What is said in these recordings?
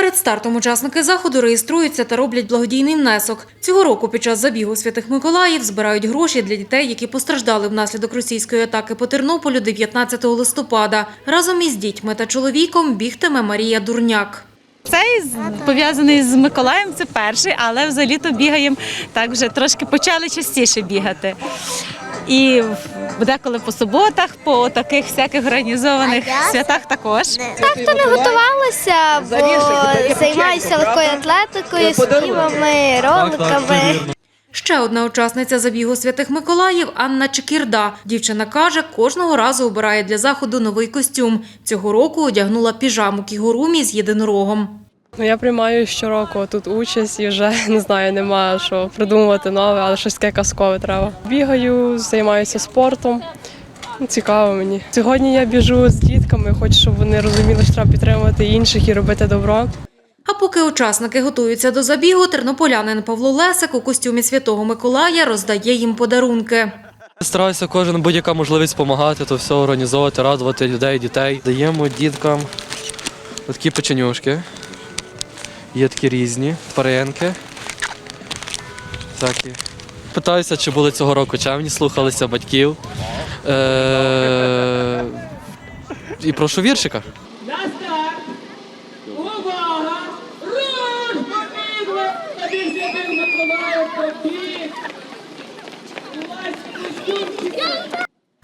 Перед стартом учасники заходу реєструються та роблять благодійний внесок. Цього року під час забігу Святих Миколаїв збирають гроші для дітей, які постраждали внаслідок російської атаки по Тернополю 19 листопада. Разом із дітьми та чоловіком бігтиме Марія Дурняк. Цей пов'язаний з Миколаєм, це перший, але взагалі то бігаємо так вже трошки почали частіше бігати. І деколи по суботах, по таких всяких організованих святах також. Так, то не готувалася, бо займаюся легкою атлетикою, співами, роликами. Ще одна учасниця забігу Святих Миколаїв Анна Чекірда. Дівчина каже, кожного разу обирає для заходу новий костюм. Цього року одягнула піжаму кігурумі з єдинорогом. Ну, я приймаю щороку тут участь і вже не знаю, немає що придумувати нове, але щось таке казкове треба. Бігаю, займаюся спортом. Ну, Цікаво мені. Сьогодні я біжу з дітками, хочу, щоб вони розуміли, що треба підтримувати інших і робити добро. А поки учасники готуються до забігу, тернополянин Павло Лесик у костюмі Святого Миколая роздає їм подарунки. Стараюся кожен будь-яка можливість допомагати, то все організовувати, радувати людей, дітей. Даємо діткам такі печенюшки. Є такі різні тваринки. Такі. Питаюся, чи були цього року чемні, слухалися батьків. Е- І прошу віршика.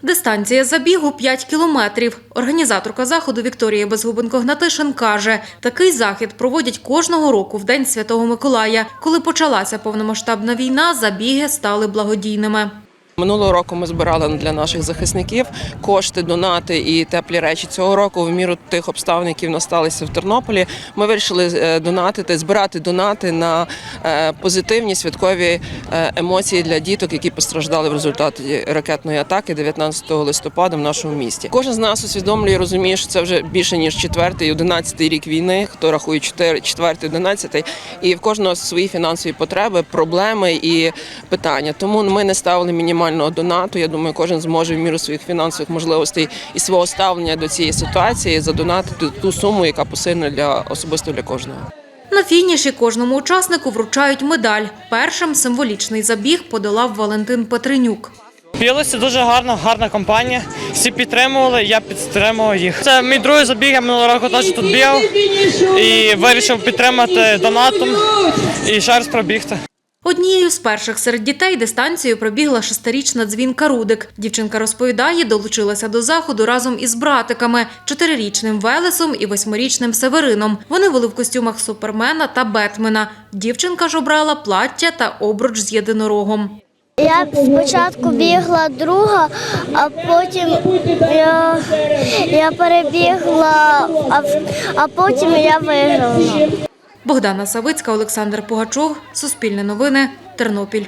Дистанція забігу 5 кілометрів. Організаторка заходу Вікторія Безгубенко-Гнатишин каже, такий захід проводять кожного року в День Святого Миколая. Коли почалася повномасштабна війна, забіги стали благодійними. Минулого року ми збирали для наших захисників кошти, донати і теплі речі. Цього року, в міру тих обставин, які в нас сталися в Тернополі, ми вирішили е, донатити, збирати донати на е, позитивні святкові е, емоції для діток, які постраждали в результаті ракетної атаки 19 листопада в нашому місті. Кожен з нас усвідомлює і розуміє, що це вже більше ніж четвертий, одинадцятий рік війни. Хто рахує четвертий, одинадцятий, і в кожного свої фінансові потреби, проблеми і питання. Тому ми не ставили мінімального донату. Я думаю, кожен зможе в міру своїх фінансових можливостей і свого ставлення до цієї ситуації задонатити ту суму, яка посильна для особисто для кожного. На фініші кожному учаснику вручають медаль. Першим символічний забіг подолав Валентин Петренюк. Білості дуже гарна, гарна компанія. Всі підтримували, я підтримував їх. Це мій другий забіг, я минулого року теж тут бігав і вирішив підтримати донатом і ще раз пробігти. Однією з перших серед дітей дистанцію пробігла шестирічна дзвінка Рудик. Дівчинка розповідає, долучилася до заходу разом із братиками – чотирирічним Велесом і восьмирічним Северином. Вони були в костюмах Супермена та Бетмена. Дівчинка ж обрала плаття та обруч з єдинорогом. Я спочатку бігла друга, а потім я, я перебігла, а, а потім я виграла. Богдана Савицька, Олександр Пугачов. Суспільне новини. Тернопіль.